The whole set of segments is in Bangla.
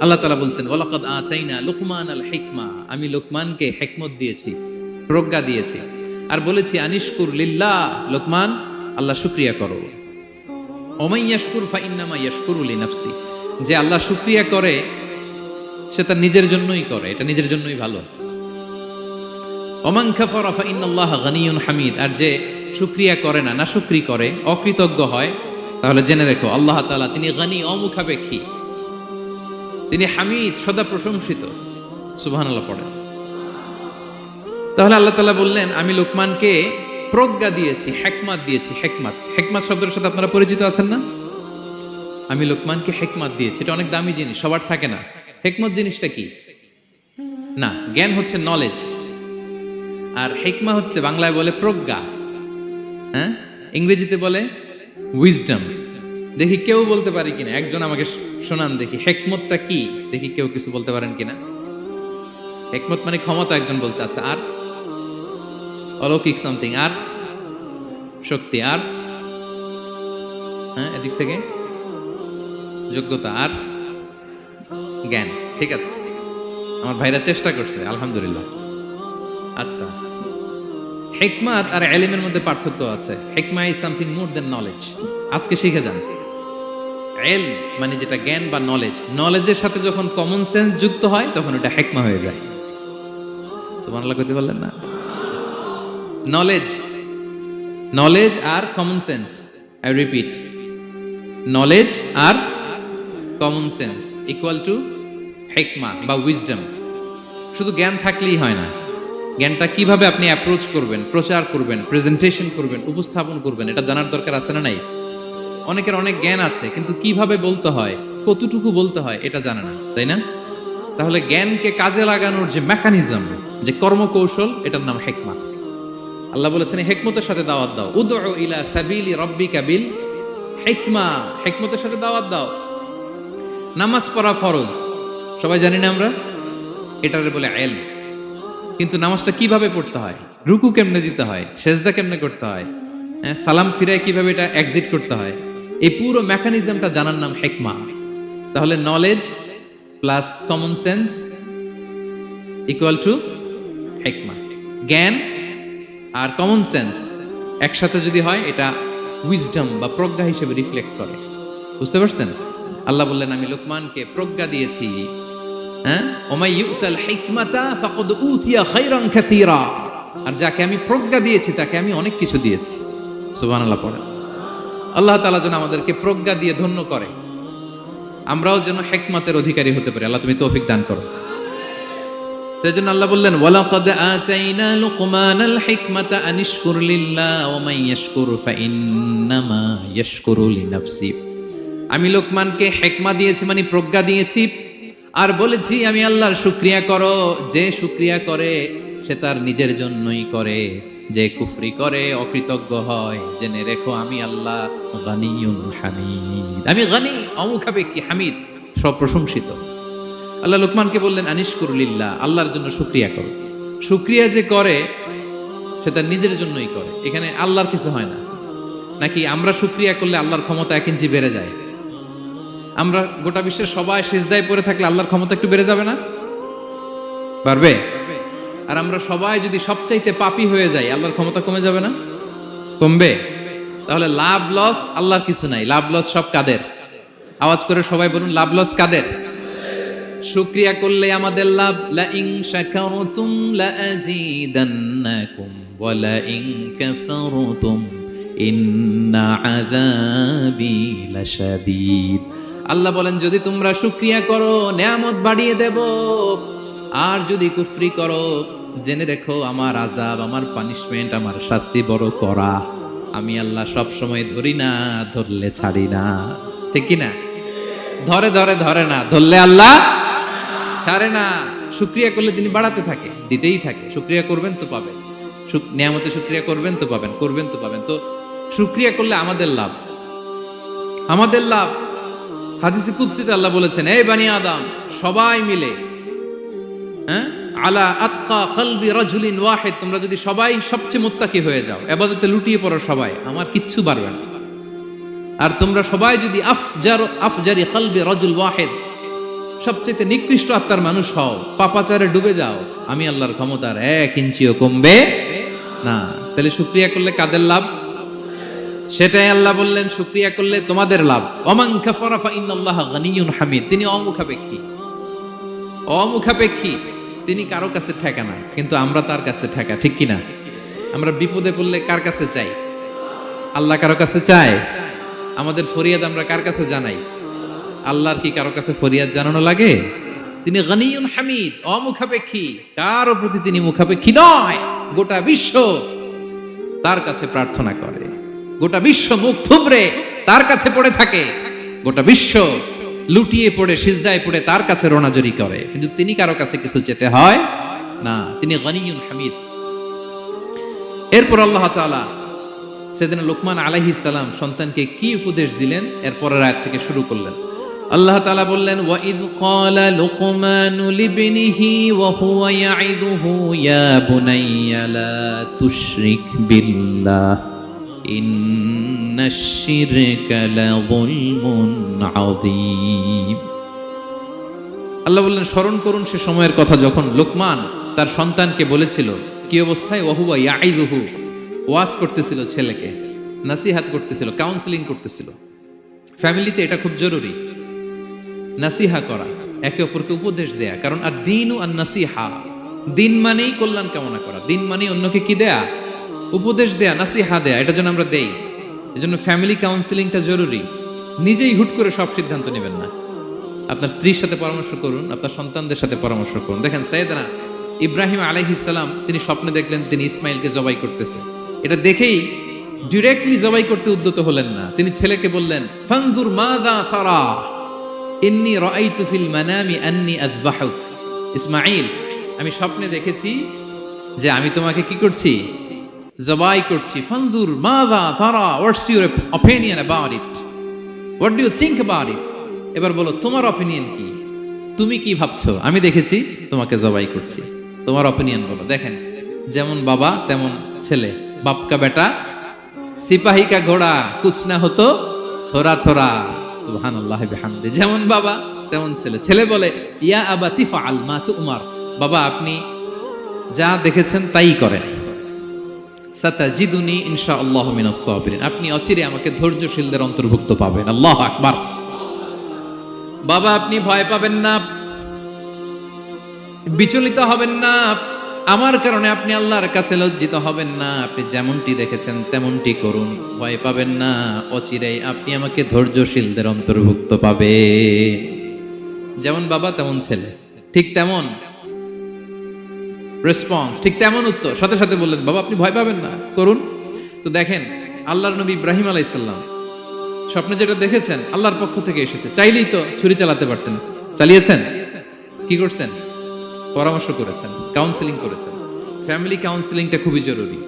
আল্লাহ তালা বলছেন ওলাকাদ আচাইনা লোকমান আল হেকমা। আমি লোকমানকে হেকমত দিয়েছি, প্রজ্ঞা দিয়েছি। আর বলেছি, আনিশকুর লিল্লাহ। লোকমান, আল্লাহ শুক্রিয়া করো। ওমাই ইয়াশকুর ফা ইন্নামা ইয়াশকুরুল নাফসি যে আল্লাহ শুক্রিয়া করে, সে তার নিজের জন্যই করে, এটা নিজের জন্যই ভালো। ওমান খাফারা ফা ইন্নাল্লাহ গানিয়ুন হামিদ। আর যে শুক্রিয়া করে না না শুক্রি করে, অকৃতজ্ঞ হয়, তাহলে জেনে রেখো, আল্লাহ তাআলা তিনি গানি অমুখাপেক্ষী। তিনি হামিদ সদা প্রশংসিত। সুবহানাল্লাহ পড়েন। তাহলে আল্লাহ তাআলা বললেন, আমি লোকমানকে প্রজ্ঞা দিয়েছি, হেকমাত দিয়েছি, হেকমাত। হেকমাত শব্দের সাথে আপনারা পরিচিত আছেন না? আমি লোকমানকে হেকমাত দিয়েছি। এটা অনেক দামি জিনিস, সবার থাকে না। হেকমত জিনিসটা কি? না, জ্ঞান হচ্ছে নলেজ আর হেকমা হচ্ছে বাংলায় বলে প্রজ্ঞা। হ্যাঁ? ইংরেজিতে বলে উইজডম দেখি কেউ বলতে পারে কিনা? একজন আমাকে শোনান দেখি, হেকমতটা কি? দেখি কেউ কিছু বলতে পারেন কিনা? হেকমত মানে ক্ষমতা একজন বলছে আচ্ছা আর? অলৌকিক সামথিং আর? শক্তি, আর? হ্যাঁ এদিক থেকে? যোগ্যতা, আর? জ্ঞান, ঠিক আছে। আমার ভাইরা চেষ্টা করছে, আলহামদুলিল্লাহ। আচ্ছা। হেকমাত আর এলিমের মধ্যে পার্থক্য আছে। হেকমা is something more than knowledge আজকে শিখে যান। এল মানে যেটা জ্ঞান বা নলেজ নলেজের সাথে যখন কমন সেন্স যুক্ত হয়, তখন ওটা হেকমা হয়ে যায়। সুবহানাল্লাহ কইতে পারলেন না? Knowledge knowledge R common sense I repeat knowledge R common sense equal to হেকমা বা উইজডম শুধু জ্ঞান থাকলেই হয় না। জ্ঞানটা কীভাবে আপনি অ্যাপ্রোচ করবেন, প্রচার করবেন প্রেজেন্টেশন করবেন, উপস্থাপন করবেন, এটা জানার দরকার আছে না নাই? অনেকের অনেক জ্ঞান আছে কিন্তু কীভাবে বলতে হয় কতটুকু বলতে হয় এটা জানে না তাই না? তাহলে জ্ঞানকে কাজে লাগানোর যে মেকানিজম যে কর্মকৌশল এটার নাম হেকমা। আল্লাহ বলেছেন হেকমতের সাথে দাওয়াত দাও। উদউ ইলা সাবিলি রব্বিকা বিল হেকমা। হেকমতের সাথে দাওয়াত দাও। নামাজ পড়া ফরজ। সবাই জানি না আমরা? এটারে বলে এল কিন্তু নামাজটা কীভাবে পড়তে হয়? রুকু কেমনে দিতে হয়? সেজদা কেমনে করতে হয়? হ্যাঁ, সালাম ফিরায় কীভাবে এটা এক্সিট করতে হয়? এই পুরো মেকানিজমটা জানার নাম হেকমা তাহলে knowledge plus common sense equal to হেকমা জ্ঞান আর কমন সেন্স একসাথে যদি হয়, এটা উইজডম বা প্রজ্ঞা হিসেবে রিফ্লেক্ট করে। বুঝতে পারছেন? আল্লাহ বললেন, আমি লোকমানকে প্রজ্ঞা দিয়েছি। হ্যাঁ? ওমাই ইউতাল হিকমাতা ফাকাদ উতিয়া খাইরান কাসীরা। আর যাকে আমি প্রজ্ঞা দিয়েছি, তাকে আমি অনেক কিছু দিয়েছি। সুবহানাল্লাহ পড়েন। আল্লাহ তালা যেন আমাদেরকে প্রজ্ঞা দিয়ে ধন্য করে। আমরাও যেন হেকমাতের অধিকারী হতে পারি। আল্লাহ তুমি তৌফিক দান করো। সেই জন্য আল্লাহ বললেন, ওয়ালাকাদ আতাইনা লুকমানাল হিকমাতা আনিশকুর লিল্লাহ ওয়া মান ইয়াশকুর ফাইন্নামা ইয়াশকুরু লিনাফসি। আমি লোকমানকে হেকমা দিয়েছি মানে প্রজ্ঞা দিয়েছি। আর বলেছি, আমি আল্লাহর শুক্রিয়া করো। যে শুক্রিয়া করে, সে তার নিজের জন্যই করে। যে কুফরি করে, অকৃতজ্ঞ হয়। জেনে রেখো, আমি আল্লাহ গানিয়ুন হামিদ। আমি গানি, অমুখাপেক্ষী হামিদ সব প্রশংসিত আল্লাহ লোকমানকে বললেন আনিস করলিল্লাহ আল্লাহর জন্য শুক্রিয়া করো। শুক্রিয়া যে করে সে তার নিজের জন্যই করে। এখানে আল্লাহর কিছু হয় না। নাকি আমরা শুক্রিয়া করলে আল্লাহর ক্ষমতা এক ইঞ্চি বেড়ে যায়? আমরা গোটা বিশ্বের সবাই সিজদায় পড়ে থাকলে আল্লাহর ক্ষমতা একটু বেড়ে যাবে না? পারবে? আর আমরা সবাই যদি সবচাইতে পাপী হয়ে যাই, আল্লাহর ক্ষমতা কমে যাবে না? কমবে। তাহলে লাভ, লস আল্লাহর কিছু নাই। লাভ, লস সব কাদের? আওয়াজ করে সবাই বলুন, লাভ, লস কাদের? শুক্রিয়া করলে আমাদের লাভ। লা ইন কাফারতুম। ইন্না আল্লাহ বলেন, যদি তোমরা শুক্রিয়া করো, নেয়ামত বাড়িয়ে দেব। আর যদি কুফরি করো জেনে রেখো, আমার আজাব আমার পানিশমেন্ট আমার শাস্তি বড় করা আমি আল্লাহ সব সময় ধরি না, ধরলে ছাড়ি না। ঠিক কি না ধরে ধরে ধরে না, ধরলে আল্লাহ ছাড়ে না। শুক্রিয়া করলে তিনি বাড়াতে থাকে, দিতেই থাকে। শুক্রিয়া করবেন তো পাবেন। নিয়ামতে শুক্রিয়া করবেন তো পাবেন, করবেন তো পাবেন। তো শুক্রিয়া করলে আমাদের লাভ। আমাদের লাভ। হাদিসে কুৎসিতে আল্লাহ বলেছেন এই বানি আদম, সবাই মিলে হ্যাঁ? আলা আতকা কলবি রাজুলিন ওয়াহিদ, তোমরা যদি সবাই সবচেয়ে মোত্তাকি হয়ে যাও, এবাদতে লুটিয়ে পড়ো সবাই, আমার কিচ্ছু পারবে না। আর তোমরা সবাই যদি আফজার, আফজারি কলবি রাজুল ওয়াহিদ, সবচেয়ে নিকৃষ্ট আত্মার মানুষ হও, পাপাচারে ডুবে যাও, আমি আল্লাহর ক্ষমতার এক ইঞ্চিও কমবে না। তাহলে শুক্রিয়া করলে কাদের লাভ? সেটাই আল্লাহ বললেন, শুক্রিয়া করলে তোমাদের লাভ। অমান কাফারা ফা ইন্নাল্লাহ গানিয়ুন হামিদ, তিনি অমুখাপেক্ষী। অমুখাপেক্ষী। তিনি কারও কাছে ঠেকা না, কিন্তু আমরা তার কাছে ঠেকা, ঠিক কিনা? আমরা বিপদে পড়লে কার কাছে চাই আল্লাহ কারও কাছে চায়? আমাদের ফরিয়াদ আমরা কার কাছে জানাই? আল্লাহর কি কারও কাছে ফরিয়াদ জানানো লাগে? তিনি গনিয়ুন হামিদ, অমুখাপেক্ষী। কারও প্রতি তিনি মুখাপেক্ষী নয়, গোটা বিশ্ব তার কাছে প্রার্থনা করে। গোটা বিশ্ব মুখ থুবড়ে, তার কাছে পড়ে থাকে। গোটা বিশ্ব লুটিয়ে পড়ে, সিজদায় পড়ে তার কাছে রোনাজরি করে। কিন্তু তিনি কারও কাছে কিছু যেতে হয় না। তিনি গনিয়ুন হামিদ। এরপর আল্লাহ তাআলা সেদিন লোকমান আলাইহিস সালাম সন্তানকে কি উপদেশ দিলেন? এরপরের আয়াত থেকে শুরু করলেন। আল্লাহ তাআলা বললেন, ওয়াইদ ক্বালা লুকমানু লিবনিহি ওয়া হুয়া ইয়াইদুহু ইয়া বুনাইয়া লা তুশরিক বিল্লাহ শিরকা লাযুলমুন আযীম আল্লাহ বললেন, স্মরণ করুন সে সময়ের কথা যখন লোকমান তার সন্তানকে বলেছিল, কি অবস্থায়? ওহুয়া ইয়াইদুহু ওয়াজ করতেছিল ছেলেকে, নাসিহাত করতেছিল কাউন্সিলিং করতেছিল। ফ্যামিলিতে এটা খুব জরুরি। নাসিহা করা, একে অপরকে উপদেশ দেয়া। কারণ আর দিন আর নাসিহা, দিন মানেই কল্যাণ কামনা করা। দিন মানেই অন্যকে কি দেয়া? উপদেশ দেয়া, নাসিহা দেয়া, এটা যেন আমরা দেই। এজন্য ফ্যামিলি কাউন্সিলিংটা জরুরি। নিজেই হুট করে সব সিদ্ধান্ত নেবেন না। আপনার স্ত্রীর সাথে পরামর্শ করুন, আপনার সন্তানদের সাথে পরামর্শ করুন। দেখেন সৈয়দনা ইব্রাহিম আলাইহিসাল্লাম তিনি স্বপ্নে দেখলেন তিনি ইসমাইলকে জবাই করতেছে। এটা দেখেই ডিরেক্টলি জবাই করতে উদ্যত হলেন না। তিনি ছেলেকে বললেন, ফানজুর মাযা তারা? ইন্নি রাআইতু ফিল মানামি আন্নি আমি স্বপ্নে দেখেছি যে আমি তোমাকে কি করছি? জবাই করছি। ফানজুর মাযা তারা what's your opinion about it what do you think about it এবার বলো, তোমার অপিনিয়ন কি? তুমি কি ভাবছ? আমি দেখেছি, তোমাকে জবাই করছি। তোমার অপিনিয়ন বলো। দেখেন, যেমন বাবা, তেমন ছেলে। বাপকা বেটা সিপাহী কা ঘোড়া, কুছ না হতো থোরা থোরা সুবহান আল্লাহ যেমন বাবা, তেমন ছেলে। ছেলে বলে, ইয়া আবা তিফা আল মা উমার। বাবা, আপনি যা দেখেছেন তাই করেন। সাতাজিদুনি ইনশা আল্লাহ মিনাস সাবিরিন। আপনি অচিরে আমাকে ধৈর্যশীলদের অন্তর্ভুক্ত পাবেন। আল্লাহ আকবার। বাবা, আপনি ভয় পাবেন না। বিচলিত হবেন না। আমার কারণে আপনি আল্লাহর কাছে লজ্জিত হবেন না। আপনি যেমনটি দেখেছেন, তেমনটি করুন। ভয় পাবেন না। অচিরেই আপনি আমাকে ধৈর্যশীলদের অন্তর্ভুক্ত পাবে যেমন বাবা, তেমন ছেলে। ঠিক তেমন। রেসপন্স ঠিক তেমন উত্তর। সাথে সাথে বললেন, বাবা, আপনি ভয় পাবেন না। করুন। তো দেখেন, আল্লাহর নবী ইব্রাহিম আলাইসাল্লাম স্বপ্নে যেটা দেখেছেন, আল্লাহর পক্ষ থেকে এসেছে। চাইলেই তো ছুরি চালাতে পারতেন। চালিয়েছেন? কি করছেন? পরামর্শ করেছেন কাউন্সিলিং করেছেন। ফ্যামিলি কাউন্সিলিংটা খুবই জরুরি।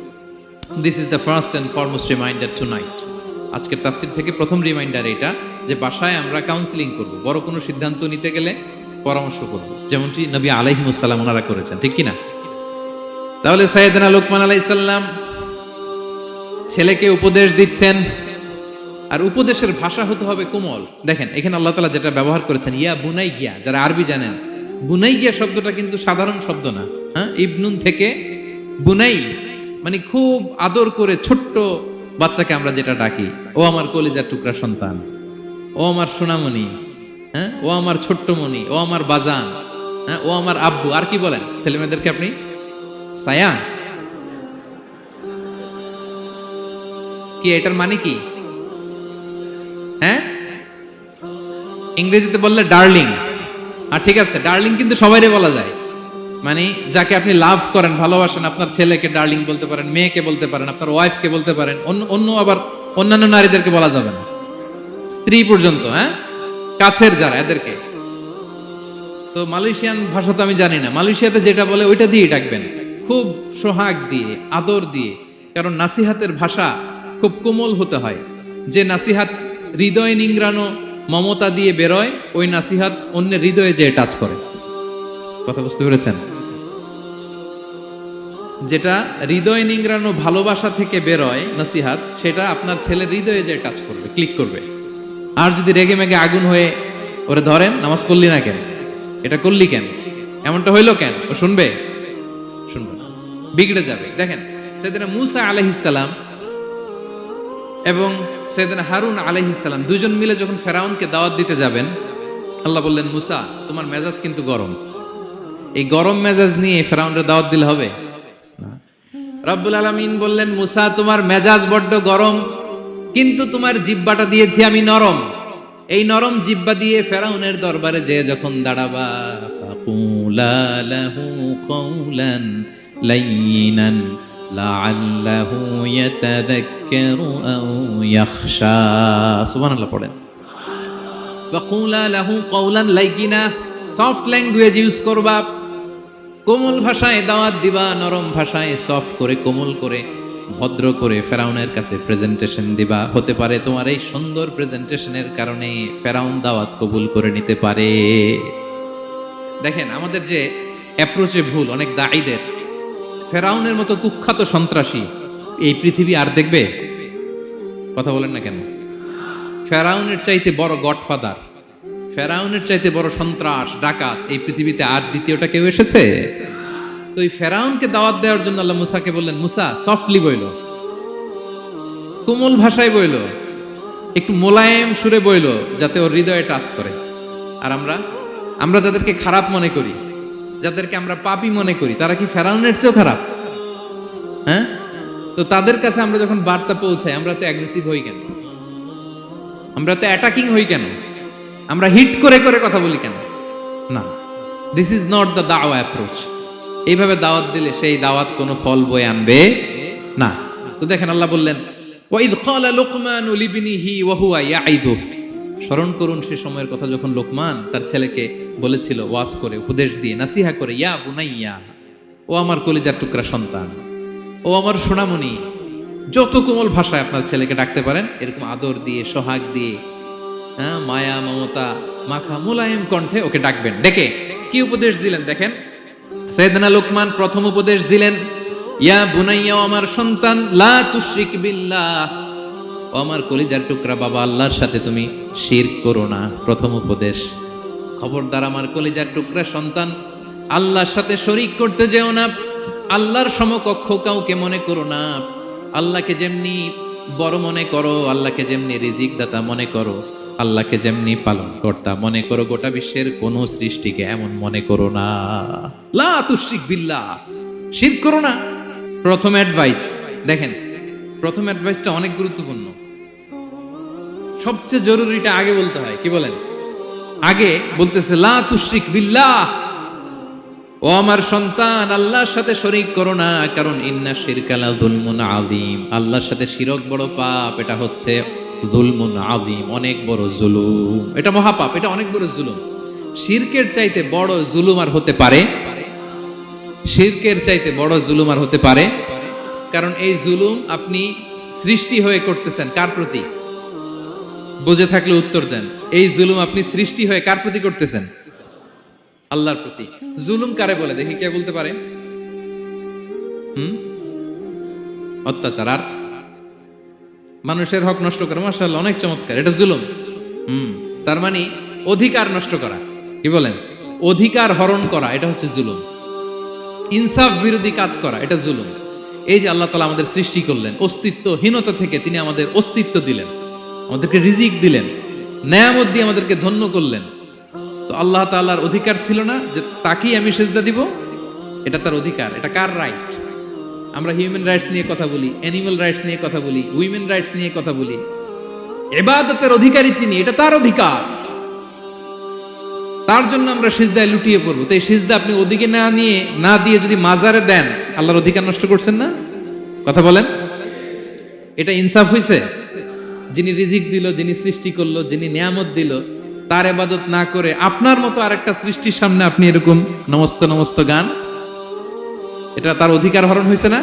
This is the first and foremost reminder tonight আজকের তাফসির থেকে প্রথম রিমাইন্ডার এটা যে বাসায় আমরা কাউন্সিলিং করব। বড় কোনো সিদ্ধান্ত নিতে গেলে পরামর্শ করব। যেমনটি নবী আলাইহিমুসাল্লাম ওনারা করেছেন। ঠিক কিনা তাহলে সাইয়েদনা লোকমান আলাইসাল্লাম ছেলেকে উপদেশ দিচ্ছেন। আর উপদেশের ভাষা হতে হবে কোমল। দেখেন, এখানে আল্লাহ তালা যেটা ব্যবহার করেছেন, ইয়া বুনাই গিয়া যারা আরবি জানেন বুনাই গিয়া শব্দটা কিন্তু সাধারণ শব্দ না হ্যাঁ? ইবনুন থেকে বুনাই মানে খুব আদর করে ছোট্ট বাচ্চাকে আমরা যেটা ডাকি, ও আমার কলিজার টুকরা সন্তান, ও আমার সোনামণি হ্যাঁ? ও আমার ছোট্ট মণি, ও আমার বাজান হ্যাঁ? ও আমার আব্বু, আর কি বলেন? ছেলেমেয়েদেরকে আপনি? সায়া কি এটার মানে কি? হ্যাঁ? ইংরেজিতে বললে ডার্লিং আর ঠিক আছে ডার্লিং কিন্তু সবাইরে বলা যায়। মানে যাকে আপনি লাভ করেন, ভালোবাসেন, আপনার ছেলেকে ডার্লিং বলতে পারেন, মেয়েকে বলতে পারেন, আপনার ওয়াইফকে বলতে পারেন, অন্য অন্য আবার অন্যান্য নারীদেরকে বলা যাবে না। স্ত্রী পর্যন্ত হ্যাঁ? কাছের যারা, এদেরকে। তো মালয়েশিয়ান ভাষা তো আমি জানি না। মালয়েশিয়াতে যেটা বলে, ওইটা দিয়ে ডাকবেন। খুব সোহাগ দিয়ে, আদর দিয়ে, কারণ নাসিহাতের ভাষা খুব কোমল হতে হয়। যে নাসিহাত হৃদয় নিংড়ানো মমতা দিয়ে বেরোয়, ওই নাসিহাত অন্যের হৃদয়ে যেয়ে টাচ করে। কথা বুঝতে পেরেছেন? যেটা হৃদয় নিংড়ানো ভালোবাসা থেকে বেরোয় নাসিহাত, সেটা আপনার ছেলের হৃদয়ে যে টাচ করবে, ক্লিক করবে। আর যদি রেগে মেগে আগুন হয়ে ওরে ধরেন, নামাজ পড়লি না কেন? এটা করলি কেন? এমনটা হইল কেন? ও শুনবে। বিগড়ে যাবে। দেখেন, সেদিন মুসা আলহিসাল্লাম এবং সেদিন হারুন আলহিসাল্লাম দুজন মিলে যখন ফেরাউনকে দাওয়াত দিতে যাবেন, আল্লাহ বললেন, মুসা, তোমার মেজাজ কিন্তু গরম। এই গরম মেজাজ নিয়ে ফেরাউনের দাওয়াত দিলে হবে। রব্বুল আলমিন বললেন, মুসা, তোমার মেজাজ বড্ড গরম, কিন্তু তোমার জিব্বাটা দিয়েছি আমি নরম। এই নরম জিব্বা দিয়ে ফেরাউনের দরবারে যে যখন দাঁড়াবা লাইয়িনান লাআল্লাহু ইয়াতাযাক্কারু আও ইয়াখশা সুবহানাল্লাহ পড়েন। ফাকুলা লাহু কওলান লাইয়িনা সফট ল্যাঙ্গুয়েজ ইউজ করবা। কোমল ভাষায় দাওয়াত দিবা, নরম ভাষায় সফট করে, কোমল করে, ভদ্র করে ফেরাউনের কাছে প্রেজেন্টেশন দিবা। হতে পারে তোমার এই সুন্দর প্রেজেন্টেশনের কারণে ফেরাউন দাওয়াত কবুল করে নিতে পারে। দেখেন, আমাদের যে অ্যাপ্রোচে ভুল, অনেক দায়ীদের ফেরাউনের মতো কুখ্যাত সন্ত্রাসী এই পৃথিবী আর দেখবে? কথা বলেন না কেন? ফেরাউনের চাইতে বড় গডফাদার, ফেরাউনের চাইতে বড় সন্ত্রাস, ডাকাত এই পৃথিবীতে আর দ্বিতীয়টা কেউ এসেছে? তো এই ফেরাউনকে দাওয়াত দেওয়ার জন্য আল্লাহ মুসাকে বললেন, মুসা সফটলি বইল। কোমল ভাষায় বইল। একটু মোলায়েম সুরে বইল, যাতে ওর হৃদয়ে টাচ করে। আর আমরা আমরা যাদেরকে খারাপ মনে করি যাদেরকে আমরা পাপি মনে করি, তারা কি ফেরাউনের চেয়েও খারাপ? হ্যাঁ? তো তাদের কাছে আমরা যখন বার্তা পৌঁছাই, আমরা তো অ্যাগ্রেসিভ হই কেন? আমরা তো অ্যাটাকিং হই কেন? আমরা হিট করে করে কথা বলি কেন? না। দিস ইজ নট দ্য দাওয়া অ্যাপ্রোচ এইভাবে দাওয়াত দিলে সেই দাওয়াত কোনো ফল বয়ে আনবে না। তো দেখেন আল্লাহ বললেন ওয়াইদ ক্বালা লুকমান লিবনিহি ওয়া হুয়া ইয়াইদু স্মরণ করুন সে সময়ের কথা যখন লোকমান তার ছেলেকে বলেছিল, ওয়াজ করে, উপদেশ দিয়ে, নাসিহা করে, ইয়া বুনাইয়া, ও আমার কলিজার টুকরা সন্তান, ও আমার সোনামণি, যত কোমল ভাষায় আপনার ছেলেকে ডাকতে পারেন, এরকম আদর দিয়ে, সোহাগ দিয়ে হ্যাঁ মায়া, মমতা, মাখা, মোলায়েম কণ্ঠে ওকে ডাকবেন। ডেকে কি উপদেশ দিলেন দেখেন? সৈয়দনা লোকমান প্রথম উপদেশ দিলেন, ইয়া বুনাইয়া আমার সন্তান, লা তুশরিক বিল্লাহ ও আমার কলিজার টুকরা বাবা, আল্লাহর সাথে তুমি শির করো না। প্রথম উপদেশ, খবরদার আমার কলিজার টুকরা সন্তান, আল্লাহর সাথে শরিক করতে যেও না। আল্লাহর সমকক্ষ কাউকে মনে করো না। আল্লাহকে যেমনি বড় মনে করো, আল্লাহকে যেমনি রিজিক দাতা মনে করো, আল্লাহকে যেমনি পালন কর্তা মনে করো, গোটা বিশ্বের কোন সৃষ্টিকে এমন মনে করো না। লা তুশরিক বিল্লাহ শিরক করো না। প্রথম অ্যাডভাইস দেখেন, প্রথম অ্যাডভাইসটা অনেক গুরুত্বপূর্ণ। সবচেয়ে জরুরিটা আগে বলতে হয়, কি বলেন? আগে বলতেছে, লা তুশরিক বিল্লাহ। ও আমার সন্তান, আল্লাহর সাথে শরিক করো না, কারণ ইন্না শিরকালা যুলমুন আযীম। আল্লাহর সাথে শিরক বড় পাপ, এটা হচ্ছে যুলমুন আযীম, অনেক বড় জুলুম। এটা মহাপাপ, এটা অনেক বড় জুলুম। শিরকের চাইতে বড় জুলুম আর হতে পারে? শিরকের চাইতে বড় জুলুম আর হতে পারে? কারণ এই জুলুম আপনি সৃষ্টি হয়ে করতেছেন, কার প্রতি? বুঝে থাকলে উত্তর দেন। এই জুলুম আপনি সৃষ্টি হয়ে কার প্রতি করতেছেন? আল্লাহর প্রতি। জুলুম কারে বলে? দেখি কে বলতে পারে। হুম? অত্যাচার। আর? মানুষের হক নষ্ট করা মার্শাল অনেক চমৎকার। এটা জুলুম। হুম। তার মানে অধিকার নষ্ট করা। কি বলেন? অধিকার হরণ করা, এটা হচ্ছে জুলুম। ইনসাফ বিরোধী কাজ করা, এটা জুলুম। এই যে আল্লাহ তালা আমাদের সৃষ্টি করলেন, অস্তিত্বহীনতা থেকে তিনি আমাদের অস্তিত্ব দিলেন। আমাদেরকে রিজিক দিলেন ন্যায়ামত দিয়ে আমাদেরকে ধন্য করলেন। তো আল্লাহ তাআলার অধিকার ছিল না যে তাকেই আমি সেজদা দিব, এটা তার অধিকার, এটা কার রাইট আমরা হিউম্যান রাইটস নিয়ে কথা বলি অ্যানিমাল রাইটস নিয়ে কথা বলি উইমেন রাইটস নিয়ে কথা বলি। এবাদতের অধিকারী তিনি, এটা তার অধিকার। তার জন্য আমরা সিজদায় লুটিয়ে পড়ব। তো এই সিজদা আপনি ওদিকে না নিয়ে, না দিয়ে যদি মাজারে দেন, আল্লাহর অধিকার নষ্ট করছেন না? কথা বলেন। এটা ইনসাফ হয়েছে যিনি রিজিক দিল, যিনি সৃষ্টি করল, যিনি নিয়ামত দিল, তার এবাদত না করে আপনার মতো আরেকটা সৃষ্টির সামনে আপনি এরকম নমস্ত নমস্ত গান। এটা তার অধিকার হরণ হয়েছে না?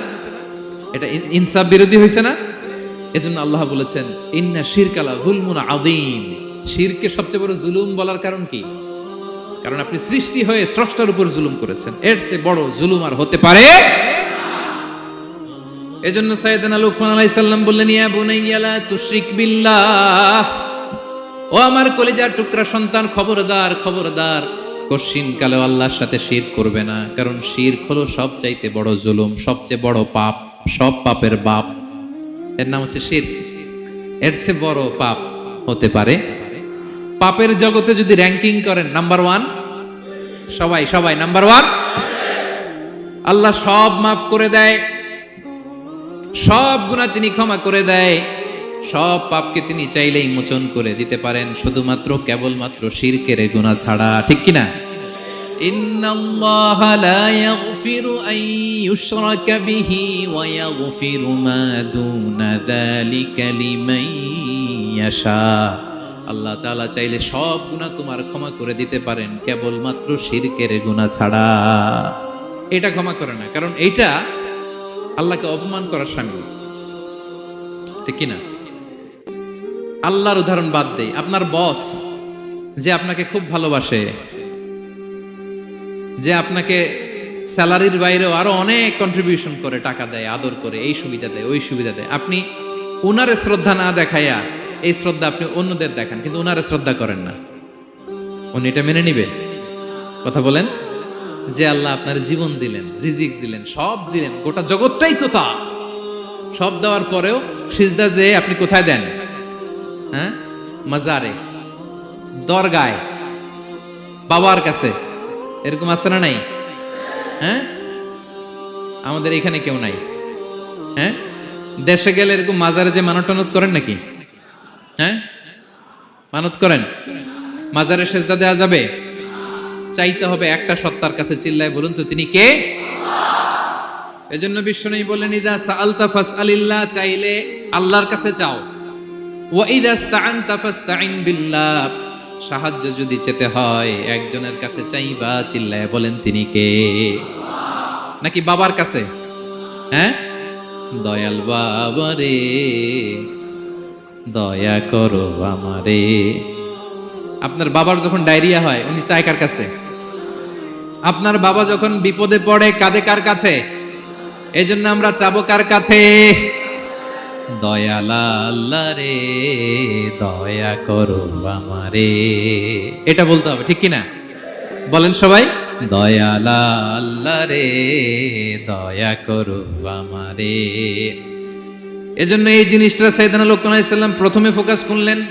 এটা ইন- ইনসাফ বিরোধী হয়েছে না? এজন্য আল্লাহ বলেছেন, ইন্না শিরকালা জুলমুন আযীম। শিরকে সবচেয়ে বড় জুলুম বলার কারণ কি? কারণ আপনি সৃষ্টি হয়ে স্রষ্টার উপর জুলুম করেছেন। এর চেয়ে বড় জুলুম আর হতে পারে এজন্য সাইয়েদনা লুকমান আলাইহিস সালাম বললেন, ইয়া বুনাইয়া, লা তুশরিক বিল্লাহ। ও আমার কলিজার টুকরা সন্তান, খবরদার খবরদার। কশিন কালেও আল্লাহর সাথে শির করবে না, কারণ শির হলো সবচাইতে বড় জুলুম, সবচেয়ে বড় পাপ, সব পাপের বাপ। এর নাম হচ্ছে শির। এর চেয়ে বড় পাপ হতে পারে। পাপের জগতে যদি র্যাঙ্কিং করেন নাম্বার ওয়ান সবাই সবাই নাম্বার ওয়ান আল্লাহ সব মাফ করে দেয়। সব গুণা তিনি ক্ষমা করে দেয় সব পাপকে তিনি চাইলেই মোচন করে দিতে পারেন শুধুমাত্র কেবলমাত্র শিরকের গুণা ছাড়া ঠিক কিনা إن الله لا يغفر أن يشرك به ويغفر ما دون ذلك لمن يشاء আল্লাহ তাআলা চাইলে সব গুনাহ তোমার ক্ষমা করে দিতে পারেন কেবলমাত্র শিরকের গুনাহ ছাড়া এটা ক্ষমা করে না কারণ এইটা আল্লাহকে অপমান করার সামিল ঠিক কিনা? আল্লাহর উদাহরণ বাদ দেই। আপনার বস, যে আপনাকে খুব ভালোবাসে, যে আপনাকে স্যালারির বাইরেও আরও অনেক কন্ট্রিবিউশন করে, টাকা দেয়, আদর করে, এই সুবিধা দেয়, ওই সুবিধা দেয়। আপনি উনারে শ্রদ্ধা না দেখাইয়া এই শ্রদ্ধা আপনি অন্যদের দেখান, কিন্তু উনারে শ্রদ্ধা করেন না। উনি এটা মেনে নিবে। কথা বলেন? যে আল্লাহ আপনার জীবন দিলেন, রিজিক দিলেন, সব দিলেন, গোটা জগৎটাই তো তা সব দেওয়ার পরেও সিজদা যে আপনি কোথায় দেন? হ্যাঁ? মাজারে, দরগায়, বাবার কাছে। এরকম আছে না নাই? হ্যাঁ? আমাদের এখানে কেউ নাই। হ্যাঁ? দেশে গেলে এরকম মাজারে যে মানত টানত করেন নাকি? হ্যাঁ? মানত করেন? মাজারে সেজদা দেওয়া যাবে? চাইতে হবে একটা সত্তার কাছে চিল্লায় বলুন তো, তিনি কে? এজন্য বিশ্ব নেই বললেন, ইদা সাআলতা ফাসআলিল্লাহ চাইলে আল্লাহর কাছে চাও ওয়া ইদা ইসতাআনতা ফাসতাইন বিল্লাহ সাহায্য যদি চেতে হয়, একজনের কাছে চাইবা, চিল্লায় বলেন তিনি কে? নাকি বাবার কাছে? হ্যাঁ? দয়াল বাবা রে দয়া করো আমারে। আপনার বাবার যখন ডায়রিয়া হয়, উনি চায় কার কাছে? আপনার বাবা যখন বিপদে পড়ে, কাঁদে কার কাছে? এই জন্য আমরা চাবো কার কাছে? দয়ালা আল্লাহ রে, দয়া করো আমারে। এটা বলতে হবে, ঠিক কিনা? বলেন সবাই। দয়ালা আল্লাহ রে, দয়া করো আমারে। এজন্য এই জিনিসটা সাইদানা লোকমান ইসলাম প্রথমে ফোকাস করলেন।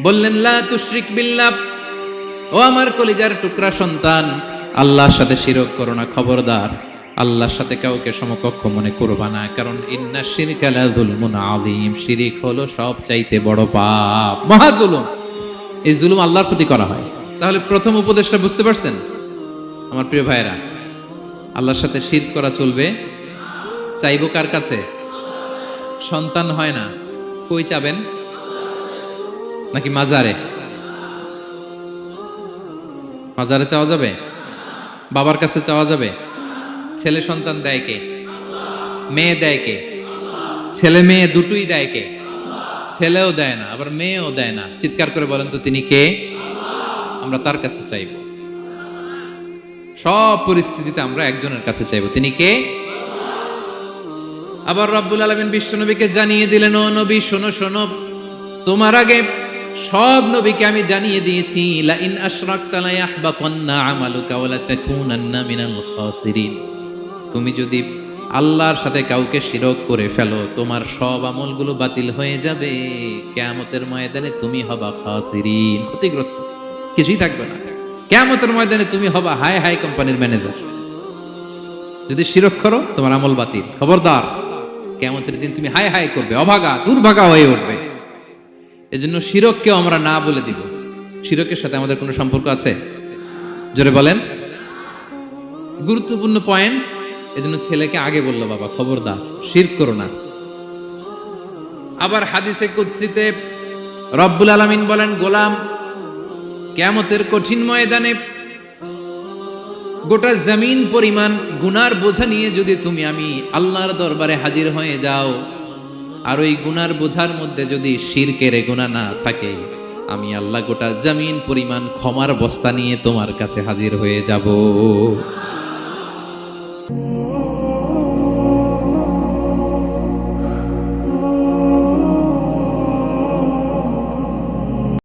বললেন, লা তুশরিক বিল্লাহ। ও আমার কলিজার টুকরা সন্তান, আল্লাহর সাথে শিরক করো না, খবরদার। আল্লাহর সাথে কাউকে সমকক্ষ মনে করবা না, কারণ ইন্না শিরকালা যুলমুন আযীম। শিরিক হলো সব চাইতে বড় পাপ। মহা জুলুম। এই জুলুম আল্লাহর প্রতি করা হয়। তাহলে প্রথম উপদেশটা বুঝতে পারছেন? আমার প্রিয় ভাইরা আল্লাহর সাথে শিরক করা চলবে? চাইব কার কাছে? সন্তান হয় না। কই চাবেন? নাকি মাজারে? মাজারে চাওয়া যাবে? বাবার কাছে চাওয়া যাবে? ছেলে সন্তান দেয় কে? মেয়ে দেয় কে? ছেলে মেয়ে দুটোই দেয় কে? ছেলেও দেয় না, আবার মেয়েও দেয় না। চিৎকার করে বলেন তো তিনি কে? আমরা তার কাছে চাইব। সব পরিস্থিতিতে আমরা একজনের কাছে চাইব। তিনি কে? আবার রব্বুল আলমিন বিশ্বনবীকে জানিয়ে দিলেন, ও নবী, শোনো শোনো। তোমার আগে সব নবীকে আমি জানিয়ে দিয়েছি লা ইন তুমি যদি আল্লাহর সাথে কাউকে শিরক করে ফেলো, তোমার সব আমলগুলো বাতিল হয়ে যাবে। কিয়ামতের ময়দানে তুমি হবা খাসিরিন, ক্ষতিগ্রস্ত। কিছুই থাকবে না। কিয়ামতের ময়দানে তুমি হবা হাই হাই কোম্পানির ম্যানেজার। যদি শিরক করো, তোমার আমল বাতিল। খবরদার কেমতের দিন তুমি হাই হাই করবে, অভাগা, দুর্ভাগা হয়ে উঠবে। এজন্য শিরককেও আমরা না বলে দিব। শিরকের সাথে আমাদের কোনো সম্পর্ক আছে? জোরে বলেন। গুরুত্বপূর্ণ পয়েন্ট, এজন্য ছেলেকে আগে বলল, বাবা, খবরদার শির করো না। আবার হাদিসে কুৎসিতে রব্বুল আলামিন বলেন, গোলাম কেমতের কঠিন ময়দানে গোটা জমিন পরিমাণ গুনার বোঝা নিয়ে যদি তুমি আমি আল্লাহর দরবারে হাজির হয়ে যাও আর ওই গুনার বোঝার মধ্যে যদি শিরকের গুণা না থাকে, আমি আল্লাহ গোটা জামিন পরিমাণ ক্ষমার বস্তা নিয়ে তোমার কাছে হাজির হয়ে যাব।